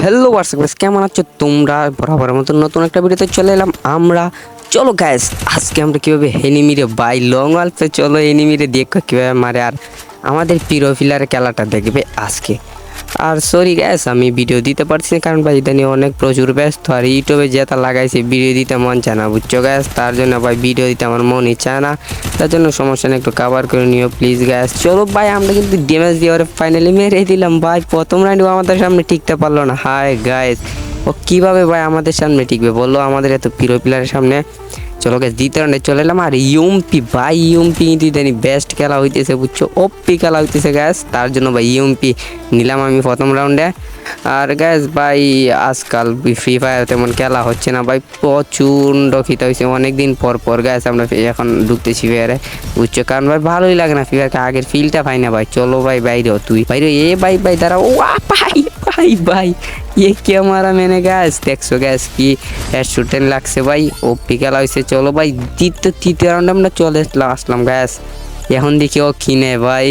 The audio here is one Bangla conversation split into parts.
হ্যালো হোয়াটসঅ্যাপ কেমন আছো তোমরা? বরাবরের মতো নতুন একটা ভিডিওতে চলে এলাম আমরা। চলো গ্যাস আজকে আমরা কীভাবে এনিমিরে বাই লং আলপে চলো এনিমিরে দেখো কীভাবে মারে। আর আমাদের প্রিয় ফিলারের খেলাটা দেখবে আজকে। আর সরি গ্যাস আমি ভিডিও দিতে পারছি না, কারণ ভাই ইদানি অনেক প্রচুর ব্যস্ত। আর ইউটিউবে যেটা লাগাইছে ভিডিও দিতে মন চায় না, বুঝছ গ্যাস তার জন্য ভাই ভিডিও দিতে আমার মনই চায় না। তার জন্য সমস্যা নেই, একটু কাভার করে নিও প্লিজ গ্যাস চলো ভাই, আমরা কিন্তু ড্যামেজ দিয়ে ওরে ফাইনালি মেরে দিলাম ভাই। প্রথম রাউন্ডে আমাদের সামনে টিকতে পারল না। হায় গ্যাস ও কীভাবে ভাই আমাদের সামনে টিকবে বলল আমাদের এত প্রিয় প্লেয়ারের সামনে। চলো গ্যাস দ্বিতীয় রাউন্ডে চলে এলাম। আর ইউমপি ভাই ইউমপি কিন্তু ইদানি বেস্ট খেলা হইতেছে, বুঝছ? ওপি খেলা হইতেছে গ্যাস তার জন্য ভাই ইউমপি নিলাম আমি প্রথম রাউন্ডে আর গ্যাস ভাই, আজকাল ফ্রি ফায়ার তেমন খেলা হচ্ছে না, ভাই। প্রচণ্ড খিতে হয়েছে অনেক দিন পর পর গ্যাস আমরা এখন ঢুকতেছি ফিয়ারে বুঝছ? কারণ ভাই, ভালোই লাগে না ফিয়ারকে আগের ফিলটা পাই না, ভাই। চলো ভাই বাইরেও তুই। বাইরে এ, ভাই ভাই দাঁড়া ও ভাই ভাই ভাই। ये क्या मारा मैंने गैस দেখছো গ্যাস কি শুটেন লাগছে ভাই ও পিকাল হয়েছে চলো ভাই তৃতীয় তৃতীয় রাউন্ডে আমরা চলে আসলাম আসলাম গ্যাস এখন দেখি ও কিনে ভাই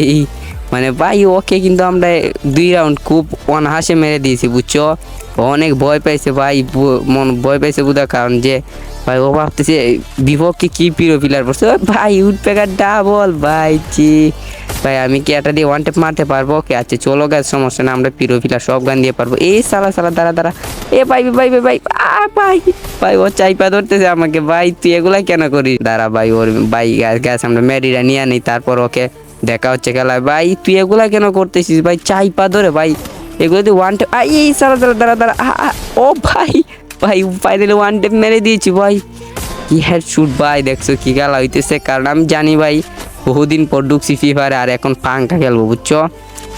মানে ভাই ওকে কিন্তু আমরা দুই রাউন্ড খুব অনাহাসে মেরে দিয়েছি বুঝছো ও অনেক ভয় পাইছে ভাই বু- মন ভয় পাইছে বুঝা কারণ যে ভাই ও ভাবতেছে বিপক্ষে কি প্রিয় পিলার পড়ছে ও ভাই উঠ পেকার ডাবল ভাই জি ভাই আমি কি এটা দিয়ে ওয়ান টেপ মারতে পারব? ওকে আচ্ছা চলো গ্যাস সমস্যা না আমরা পিরো পিলার সব গান দিয়ে পারব। এই সালা সালা, দাঁড়া দাঁড়া। এ ভাই ভাই ভাই ভাই ভাই। ভাই, ও চাইপা ধরতেছে আমাকে। ভাই, তুই এগুলা কেন করিস? দাঁড়া, ভাই, ওর, ভাই গ্যাস আমরা মেরিরা নিয়ে নিই, তারপর ওকে দেখা হচ্ছে খেলায় ভাই, তুই এগুলা কেন করতেছিস? ভাই, চাইপা ধরে, ভাই, এগুলো দিয়ে ওয়ান টেপ এই সালা দাঁড়া দাঁড়া দাঁড়া ও ভাই ভাই ফাইনালি ওয়ান টেপ মেরে দিয়েছি, ভাই। কি হেড শুট ভাই, দেখছ কি খেলা হইতেছে? কারণ আমি জানি, ভাই বহুদিন পর ঢুকছি ফ্রি ফায়ারে আর এখন পাংটা খেলব, বুঝছ?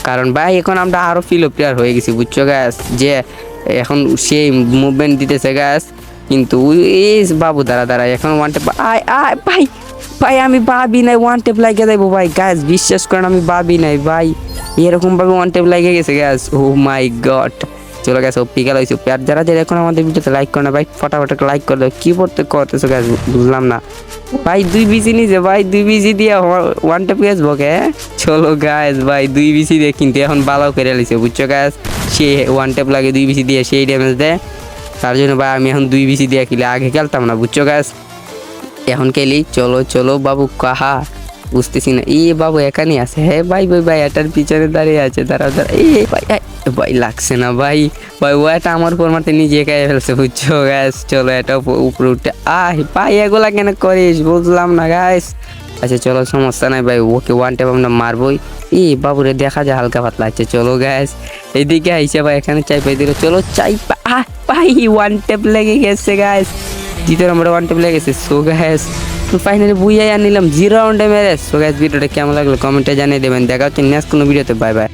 কারণ ভাই, এখন আমরা আরও ফিলো প্লেয়ার হয়ে গেছি, বুঝছ গ্যাস যে এখন সেই মুভমেন্ট দিতেছে গ্যাস কিন্তু এই বাবু, দাঁড়া দাঁড়া, এখন ওয়ান টেপ আয় আয়, ভাই ভাই, আমি ভাবি নাই ওয়ান টেপ লাগিয়ে যাইবো ভাই। গ্যাস বিশ্বাস করেন, আমি ভাবি নাই, ভাই। এরকম ভাবে ওয়ান টেপ লাগিয়ে গেছে গ্যাস ও মাই গড চলে গেছে ও পিকাল হয়েছে আর যারা যারা এখন আমাদের ভিডিওতে লাইক করে না, ভাই, ফটাফট লাইক করে দাও। কি করতে করতেছো গ্যাস বুঝলাম না। ভাই, দুই বিসি নিছে, ভাই, দুই বিসি দিয়ে ওয়ান টেপ গ্যাস বকে চলো গ্যাস ভাই, দুই বিসি দিয়ে কিন্তু এখন ভালো করে লিছে বুঝছ গ্যাস সে ওয়ান টেপ লাগে, দুই বিসি দিয়ে সেই ড্যামেজ দেয়। তার জন্য ভাই, আমি এখন দুই বিসি দিয়ে কিলে আগে খেলতাম না, বুঝছ গ্যাস এখন খেলি, চলো চলো, বাবু, কাহা। বুঝতেছি না। এ বাবু এখানেই আছে। হ্যাঁ ভাই ভাই ভাই, এটার পিছনে দাঁড়িয়ে আছে। দাঁড়া দাঁড়া এ ভাই ভাই, লাগছে না ভাই। ভাই, ও এটা আমার উপর মারতে নিজে একাই ফেলছে, বুঝছ? গ্যাস, চলো এটা উপরে উঠে আহ, ভাই, এগুলা কেন করিস? বুঝলাম না, গ্যাস। আচ্ছা চলো, সমস্যা নাই ভাই, ওকে ওয়ান টাইম আমরা মারবই। এই বাবুরে দেখা যায়, হালকা পাতলা আছে। চলো, গ্যাস। এদিকে আইসে ভাই, এখানে চাই পাই দিল। চলো চাই আহ ওয়ান টেপ লেগে গেছে, গ্যাস। দ্বিতীয় আমরা ওয়ান টেপ লেগেছে। So guys. ফাইনালি বুঝাই নিলাম জিরো রাউন্ডে মেরে সো গ্যাস ভিডিওটা কেমন লাগল? কমেন্টে জানিয়ে দেবেন। দেখা হচ্ছে নেক্সট কোনো ভিডিওতে বাই বাই